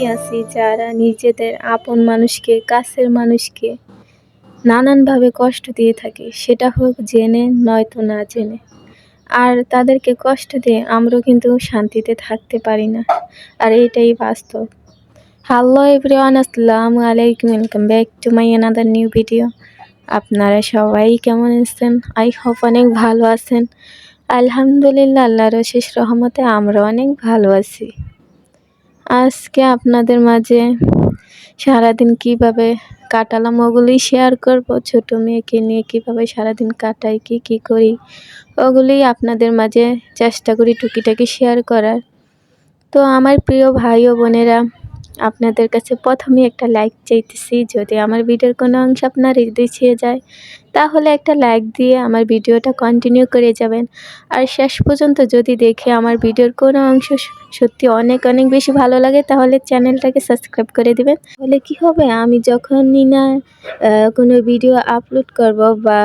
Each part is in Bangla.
অনেকেই আছে যারা নিজেদের আপন মানুষকে, কাছের মানুষকে নানানভাবে কষ্ট দিয়ে থাকে, সেটা হোক জেনে, নয়তো না জেনে। আর তাদেরকে কষ্ট দিয়ে আমরাও কিন্তু শান্তিতে থাকতে পারি না। আর এটাই বাস্তব। হ্যালো এভরিওয়ান আসসালামু আলাইকুম welcome back to my another new video আপনারা সবাই কেমন আছেন? আই হোপ অনেক ভালো আছেন। আলহামদুলিল্লাহ, আল্লাহর শেষ রহমতে আমরা অনেক ভালো আছি। আজকে আপনাদের মাঝে সারাদিন কীভাবে কাটালাম ওগুলি শেয়ার করব। ছোট মেয়েকে নিয়ে কীভাবে সারাদিন কাটাই, কি কি করি, ওগুলি আপনাদের মাঝে চেষ্টা করি টুকিটাকি শেয়ার করার। তো আমার প্রিয় ভাই ও বোনেরা আপনাদের কাছে প্রথমে একটা লাইক চাইতেছি। যদি আমার ভিডিওর কোনো অংশ আপনার হৃদয় ছিঁড়ে যায়, তাহলে একটা লাইক দিয়ে আমার ভিডিওটা কন্টিনিউ করে যাবেন। আর শেষ পর্যন্ত যদি দেখে আমার ভিডিওর কোনো অংশ সত্যি অনেক অনেক বেশি ভালো লাগে, তাহলে চ্যানেলটাকে সাবস্ক্রাইব করে দেবেন। তাহলে কি হবে? আমি যখনই না কোনো ভিডিও আপলোড করব বা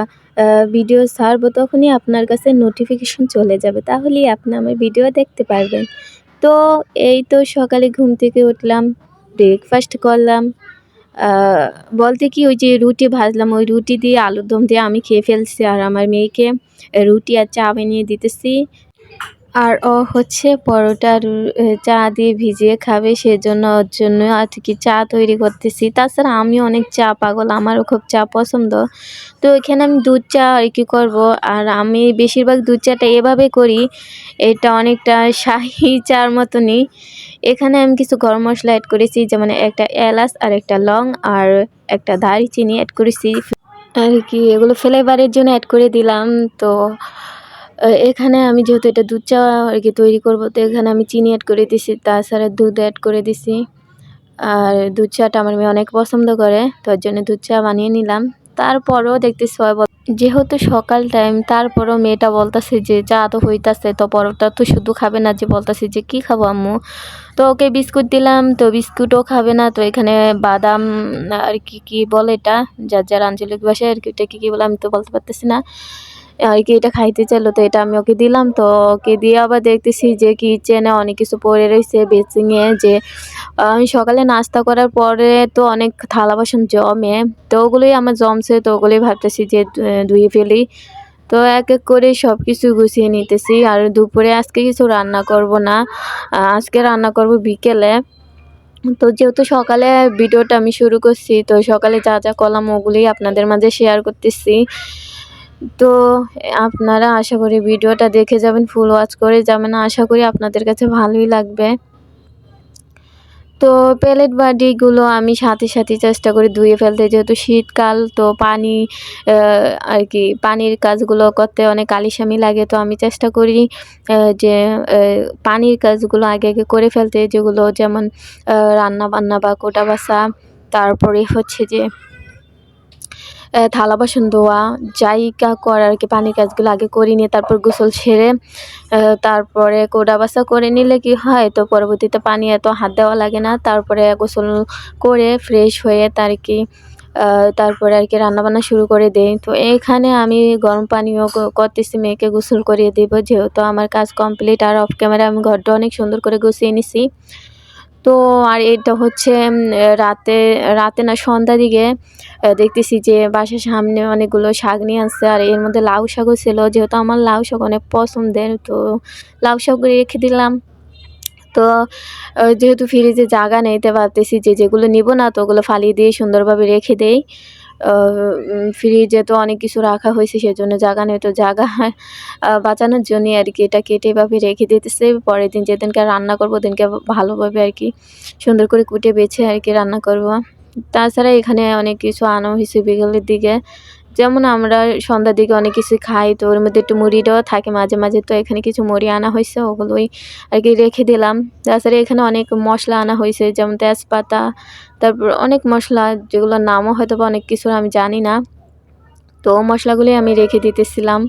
ভিডিও ছাড়বো, তখনই আপনার কাছে নোটিফিকেশন চলে যাবে। তাহলেই আপনি আমার ভিডিও দেখতে পারবেন। তো এই তো সকালে ঘুম থেকে উঠলাম। ব্রেকফাস্ট করলাম। বলতে কি ওই যে রুটি ভাজলাম, ওই রুটি দিয়ে আলুর দম দিয়ে আমি খেয়ে ফেলছি আর আমার মেয়েকে, রুটি আর চা বানিয়ে দিতেছি। আর ও হচ্ছে পরোটা চা দিয়ে ভিজিয়ে খাবে, সেজন্য ওর জন্য আর কি চা তৈরি করতেছি। তাছাড়া আমি অনেক চা পাগল, আমারও খুব চা পছন্দ। তো এখানে আমি দুধ চা আর কি করব, আর আমি বেশিরভাগ দুধ চাটা এভাবে করি, এটা অনেকটা শাহি চার মতনই। এখানে আমি কিছু গরম মশলা অ্যাড করেছি, যেমন একটা এলাচ আর একটা লং, আর একটা দারচিনি অ্যাড করেছি। আর কি এগুলো ফ্লেভারের জন্য অ্যাড করে দিলাম, তো এখানে আমি যেহেতু এটা দুধ চা আর কি তৈরি করব, তো এখানে আমি চিনি অ্যাড করে দিছি, তাছাড়া দুধ অ্যাড করে দিছি। আর দুধ চাটা আমার মেয়ে অনেক পছন্দ করে, তো তার জন্য দুধ চা বানিয়ে নিলাম। তারপরও দেখতে সবাই বল যেহেতু সকাল টাইম তারপরও মেয়েটা বলতেছে যে চা তো হইতাছে, তো পরোটা তো শুধু খাবে না। যে বলতেছে যে, কি খাব আম্মু? তো ওকে বিস্কুট দিলাম, তো বিস্কুটও খাবে না। তো এখানে বাদাম আর কি কি বলে এটা? যার যার আঞ্চলিক ভাষায় আর কি এটা কী কী বলে আমি তো বলতে পারতেছি না। আর কি এটা খাইতে চাইলো, তো এটা আমি ওকে দিলাম, তো ওকে দিয়ে আবার দেখতেছি যে কিচেনে অনেক কিছু পড়ে রয়েছে, বেসিংয়ে যে আমি সকালে নাস্তা করার পরে তো অনেক থালা বাসন জমে, তো ওগুলোই আমার জমছে, তো ওগুলোই ভাবতেছি যে ধুয়ে ফেলি। তো এক এক করে সব কিছু গুছিয়ে নিতেছি, আর দুপুরে আজকে কিছু রান্না করব না আজকে রান্না করব বিকেলে। তো যেহেতু সকালে ভিডিওটা আমি শুরু করছি, তো সকালে যা যা করলাম ওগুলোই আপনাদের মাঝে শেয়ার করতেছি। তো আপনারা আশা করি ভিডিওটা দেখে যাবেন ফুল ওয়াচ করে যাবেন। আশা করি আপনাদের কাছে ভালোই লাগবে। তো প্যালেট বাটিগুলো আমি সাথে সাথে চেষ্টা করি ধুয়ে ফেলতে। যেহেতু শীতকাল, তো পানি আর কি, পানির কাজগুলো করতে অনেক আলিসামি লাগে। তো আমি চেষ্টা করি যে পানির কাজগুলো আগে আগে করে ফেলতে। যেগুলো যেমন রান্না বান্না বা কোটা বাসা তারপরে হচ্ছে যে থালা বাসন ধোয়া যাইকা করার আর কি, পানির কাজগুলো আগে করে নিয়ে তারপর গোসল সেরে তারপরে কোডা বাসা করে নিলে কি হয়? তো পরবর্তীতে পানি এত হাত দেওয়া লাগে না। তারপরে গোসল করে ফ্রেশ হয়ে তার কি তারপরে আর কি রান্নাবান্না শুরু করে দেই। তো এখানে আমি গরম পানিও করতেছি, মেয়েকে গোসল করিয়ে দেবো। যেহেতু আমার কাজ কমপ্লিট আর অফ ক্যামেরা আমি ঘরটা অনেক সুন্দর করে গুছিয়ে নিছি। তো আর এটা হচ্ছে রাতে রাতে না সন্ধ্যা দিকে দেখতেছি যে বাসার সামনে অনেকগুলো শাক নিয়ে আসছে আর এর মধ্যে লাউ শাকও ছিল। যেহেতু আমার লাউ শাক অনেক পছন্দের, তো লাউ শাক রেখে দিলাম। তো যেহেতু ফ্রিজে জায়গা নিতে পারতেছি যে যেগুলো নিব না, তো ওগুলো ফালিয়ে দিয়ে সুন্দরভাবে রেখে দেই। ফ্রিজে তো অনেক কিছু রাখা হয়েছে, সেজন্য জায়গা নেই। তো জাগা বাঁচানোর জন্যই আর কি এটা কেটে এভাবে রেখে দিতেছে। পরের দিন যেদিনকে রান্না করব দিনকে ভালোভাবে আর কি সুন্দর করে কুটে বেছে আর কি রান্না করব। তাছাড়া এখানে অনেক কিছু আনো হয়েছে বিকেলের দিকে। যেমন আমরা সন্ধ্যার দিকে অনেক কিছু খাই, তো ওর মধ্যে একটু মুড়িটাও থাকে মাঝে মাঝে, তো এখানে কিছু মুড়ি আনা হয়েছে, ওগুলোই আর কি রেখে দিলাম। তাছাড়া এখানে অনেক মশলা আনা হয়েছে, যেমন তেজপাতা, তারপর অনেক মশলা, যেগুলোর নামও হয়তো বা অনেক কিছুর আমি জানি না। তো মশলাগুলি আমি রেখে দিতেছিলাম।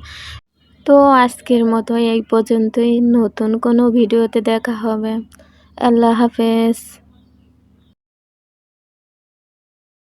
তো আজকের মতো এই পর্যন্তই, নতুন কোনো ভিডিওতে দেখা হবে। আল্লাহ হাফেজ।